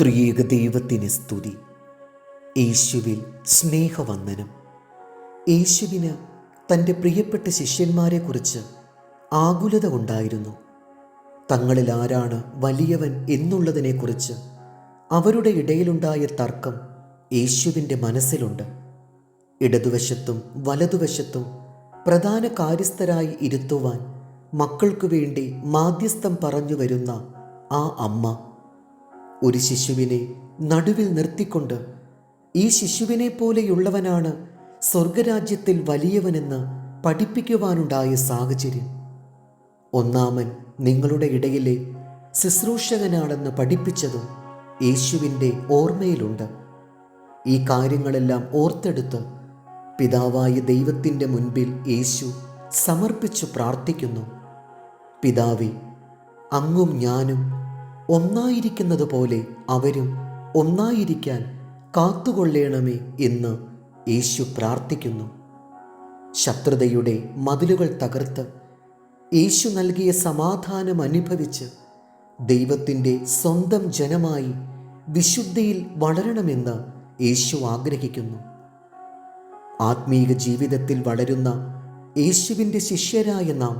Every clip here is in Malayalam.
ത്രിയേക ദൈവത്തിന് സ്തുതി. യേശുവിൽ സ്നേഹവന്ദനം. യേശുവിന് തന്റെ പ്രിയപ്പെട്ട ശിഷ്യന്മാരെക്കുറിച്ച് ആകുലത ഉണ്ടായിരുന്നു. തങ്ങളിൽ ആരാണ് വലിയവൻ എന്നുള്ളതിനെക്കുറിച്ച് അവരുടെ ഇടയിലുണ്ടായ തർക്കം യേശുവിന്റെ മനസ്സിലുണ്ട്. ഇടതുവശത്തും വലതുവശത്തും പ്രധാന കാര്യസ്ഥരായി ഇരുത്തുവാൻ മക്കൾക്കു വേണ്ടി മാധ്യസ്ഥം പറഞ്ഞു വരുന്ന ആ അമ്മ ഒരു ശിശുവിനെ നടുവിൽ നിർത്തിക്കൊണ്ട് ഈ ശിശുവിനെ പോലെയുള്ളവനാണ് സ്വർഗരാജ്യത്തിൽ വലിയവനെന്ന് പഠിപ്പിക്കുവാനുണ്ടായ സാഹചര്യം. ഒന്നാമൻ നിങ്ങളുടെ ഇടയിലെ ശുശ്രൂഷകനാണെന്ന് പഠിപ്പിച്ചതും യേശുവിന്റെ ഓർമ്മയിലുണ്ട്. ഈ കാര്യങ്ങളെല്ലാം ഓർത്തെടുത്ത് പിതാവായ ദൈവത്തിന്റെ മുൻപിൽ യേശു സമർപ്പിച്ചു പ്രാർത്ഥിക്കുന്നു. പിതാവി അങ്ങും ഞാനും ഒന്നായിരിക്കുന്നത് പോലെ അവരും ഒന്നായിരിക്കാൻ കാത്തുകൊള്ളേണമേ എന്ന് യേശു പ്രാർത്ഥിക്കുന്നു. ശത്രുതയുടെ മതിലുകൾ തകർത്ത് യേശു നൽകിയ സമാധാനം അനുഭവിച്ച് ദൈവത്തിന്റെ സ്വന്തം ജനമായി വിശുദ്ധിയിൽ വളരണമെന്ന് യേശു ആഗ്രഹിക്കുന്നു. ആത്മീക ജീവിതത്തിൽ വളരുന്ന യേശുവിന്റെ ശിഷ്യരായ നാം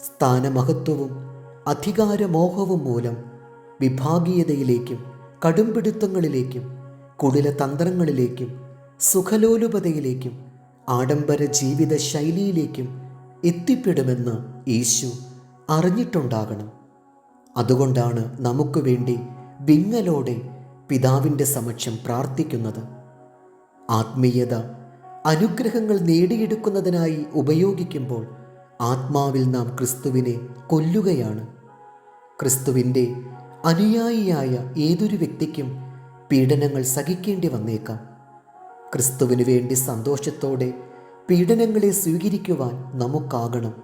സ്ഥാനമഹത്വവും അധികാരമോഹവും മൂലം വിഭാഗീയതയിലേക്കും കടുംപിടുത്തങ്ങളിലേക്കും കുടില തന്ത്രങ്ങളിലേക്കും സുഖലോലുപതയിലേക്കും ആഡംബര ജീവിത ശൈലിയിലേക്കും എത്തിപ്പെടുമെന്ന് യേശു അറിഞ്ഞിട്ടുണ്ടാകണം. അതുകൊണ്ടാണ് നമുക്ക് വേണ്ടി വിങ്ങലോടെ പിതാവിന്റെ സമക്ഷം പ്രാർത്ഥിക്കുന്നത്. ആത്മീയത അനുഗ്രഹങ്ങൾ നേടിയെടുക്കുന്നതിനായി ഉപയോഗിക്കുമ്പോൾ ആത്മാവിൽ നാം ക്രിസ്തുവിനെ കൊല്ലുകയാണ്. ക്രിസ്തുവിന്റെ അനുയായിയായ ഏതൊരു വ്യക്തിക്കും പീഡനങ്ങൾ സഹിക്കേണ്ടി വന്നേക്കാം. ക്രിസ്തുവിന് വേണ്ടി സന്തോഷത്തോടെ പീഡനങ്ങളെ സ്വീകരിക്കുവാൻ നമുക്കാകണം.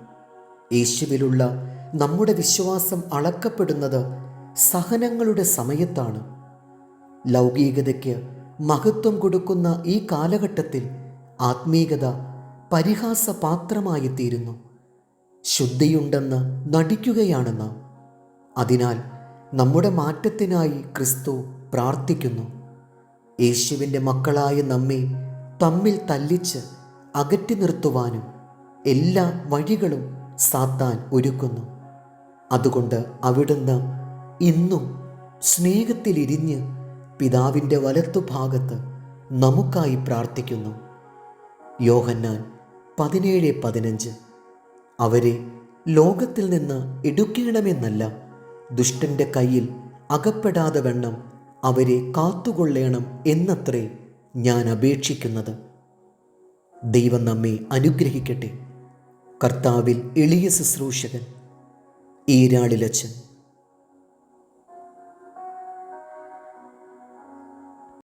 യേശുവിലുള്ള നമ്മുടെ വിശ്വാസം അളക്കപ്പെടുന്നത് സഹനങ്ങളുടെ സമയത്താണ്. ലൗകികതയ്ക്ക് മഹത്വം കൊടുക്കുന്ന ഈ കാലഘട്ടത്തിൽ ആത്മീകത പരിഹാസപാത്രമായിത്തീരുന്നു. ശുദ്ധിയുണ്ടെന്ന് നടിക്കുകയാണ് നാം. അതിനാൽ നമ്മുടെ മാറ്റത്തിനായി ക്രിസ്തു പ്രാർത്ഥിക്കുന്നു. യേശുവിന്റെ മക്കളായ നമ്മെ തമ്മിൽ തല്ലിച്ച് അകറ്റി നിർത്തുവാനും എല്ലാ വഴികളും സാത്താൻ ഒരുക്കുന്നു. അതുകൊണ്ട് അവിടുന്ന് ഇന്നും സ്നേഹത്തിലിരിഞ്ഞ് പിതാവിന്റെ വലത്തുഭാഗത്ത് നമുക്കായി പ്രാർത്ഥിക്കുന്നു. യോഹന്നാൻ പതിനേഴ് പതിനഞ്ച്. അവരെ ലോകത്തിൽ നിന്ന് എടുക്കണമെന്നല്ല. ദുഷ്ടന്റെ കയ്യിൽ അകപ്പെടാതെ വണ്ണം അവരെ കാത്തുകൊള്ളേണം എന്നത്രേ ഞാൻ അപേക്ഷിക്കുന്നത്. ദൈവം നമ്മെ അനുഗ്രഹിക്കട്ടെ. കർത്താവിൽ എളിയ ശുശ്രൂഷകൻ ഈരാളിലച്ചൻ